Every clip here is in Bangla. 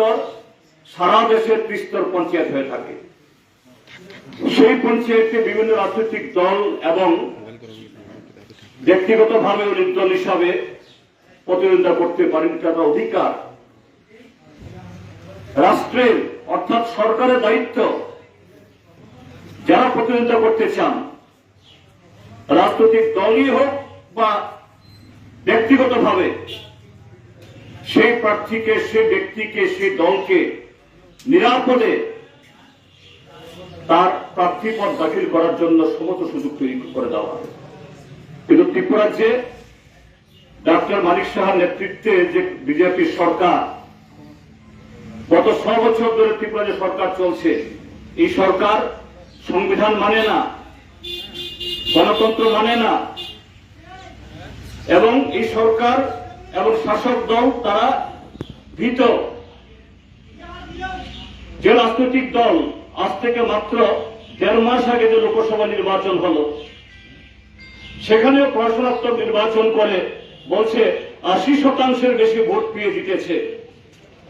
চুয়াত্তর সারা দেশের ত্রিস্তর পঞ্চায়েত হয়ে থাকে। সেই পঞ্চায়েতে বিভিন্ন রাজনৈতিক দল এবং ব্যক্তিগতভাবে নির্দল হিসাবে প্রতিদ্বন্দ্বিতা করতে পারেন তার অধিকার। রাষ্ট্রের অর্থাৎ সরকারের দায়িত্ব, যারা প্রতিদ্বন্দ্বিতা করতে চান, রাজনৈতিক দলই হোক বা ব্যক্তিগতভাবে সেই প্রার্থীকে সেই ব্যক্তিকে সেই দলকে নিরাপদে তার প্রার্থী পদ দাখিল করার জন্য সমস্ত সুযোগ তৈরি করে দেওয়া কিন্তু ত্রিপুরাজ্যে ডাক্তার মানিক সাহার নেতৃত্বে যে বিজেপি সরকার, গত ছ বছর ধরে ত্রিপুরা যে সরকার চলছে। এই সরকার সংবিধান মানে না, গণতন্ত্র মানে না। এবং এই সরকার এবং শাসক দল তারা ভীত। যে রাজনৈতিক দল আজ থেকে মাত্র দেড় মাস আগে যে লোকসভা নির্বাচন হলো, সেখানেও পড়াশোনাত্মক নির্বাচন করে বলছে আশি শতাংশের বেশি ভোট পেয়ে জিতেছে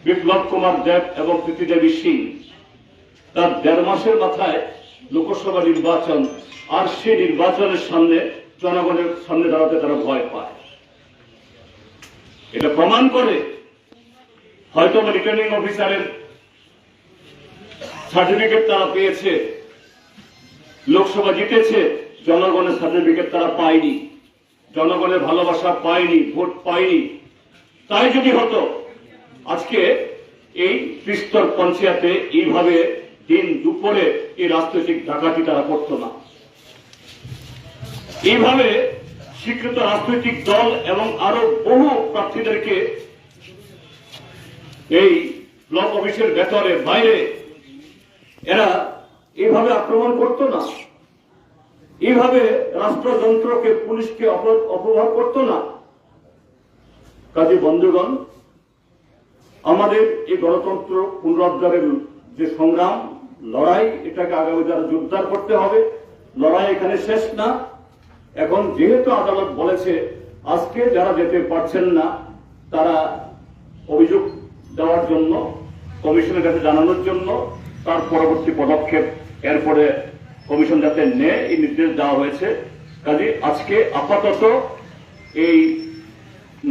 বিপ্লব কুমার দেব এবং প্রীতিদেবী সিং। তার দেড় মাসের মাথায় লোকসভা নির্বাচন, আর সেই নির্বাচনের সামনে জনগণের সামনে দাঁড়াতে তারা ভয় পায়। এটা প্রমাণ করে হয়তো রিটার্নিং অফিসারের সার্টিফিকেট তারা পেয়েছে, লোকসভা জিতেছে, জনগণের সার্টিফিকেট তারা পায়নি, জনগণের ভালোবাসা পায়নি, ভোট পায়নি। তাই যদি হতো, আজকে এই ত্রিস্তর পঞ্চায়েতে এইভাবে দিন দুপুরে এই রাজনৈতিক ডাকাতি তারা করতো না। এইভাবে স্বীকৃত রাজনৈতিক দল এবং আরও বহু প্রার্থীদেরকে এই ব্লক অফিসের ভেতরে, বাইরে, এরা এইভাবে আক্রমণ করতো না। এইভাবে রাষ্ট্রযন্ত্রকে, পুলিশকে অপ- অপব্যবহার করতো না। কাজে বন্ধুগণ, আমাদের এই গণতন্ত্র পুনরুদ্ধারের যে সংগ্রাম, লড়াই, এটাকে আগামী দ্বারা জোরদার করতে হবে। লড়াই এখানে শেষ না। এখন যেহেতু আদালত বলেছে, আজকে যারা যেতে পারছেন না, তারা অভিযোগ দেওয়ার জন্য, কমিশনের কাছে জানানোর জন্য, তার পরবর্তী পদক্ষেপ এরপরে কমিশন যাতে নেয়, এই নির্দেশ দেওয়া হয়েছে। কাজে আজকে আপাতত এই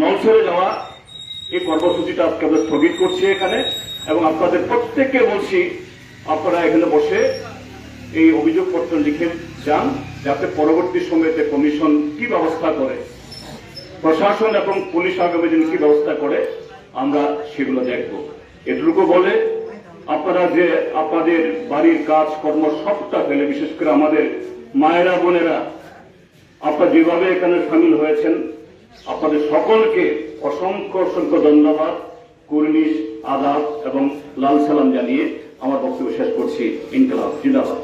নলছড়ে যাওয়া এই কর্মসূচিটা আজকে আমরা স্থগিত করছি এখানে, এবং আপনাদের প্রত্যেককে বলছি, আপনারা এখানে বসে এই অভিযোগপত্র লিখে যান। যাতে পরবর্তী সময়তে কমিশন কি ব্যবস্থা করে, প্রশাসন এবং পুলিশ আগামী দিন কি ব্যবস্থা করে, আমরা সেগুলো দেখব। এটুকু বলে, আপনারা যে আপনাদের বাড়ির কাজ কর্ম সবটা ফেলে, বিশেষ করে আমাদের মায়েরা, বোনেরা, আপনারা যেভাবে এখানে সামিল হয়েছেন, আপনাদের সকলকে অসংখ্য অসংখ্য ধন্যবাদ, কুর্নিশ, আদাব এবং লাল সালাম জানিয়ে আমার বক্তব্য শেষ করছি। ইনকলাব, জিন্দাবাদ।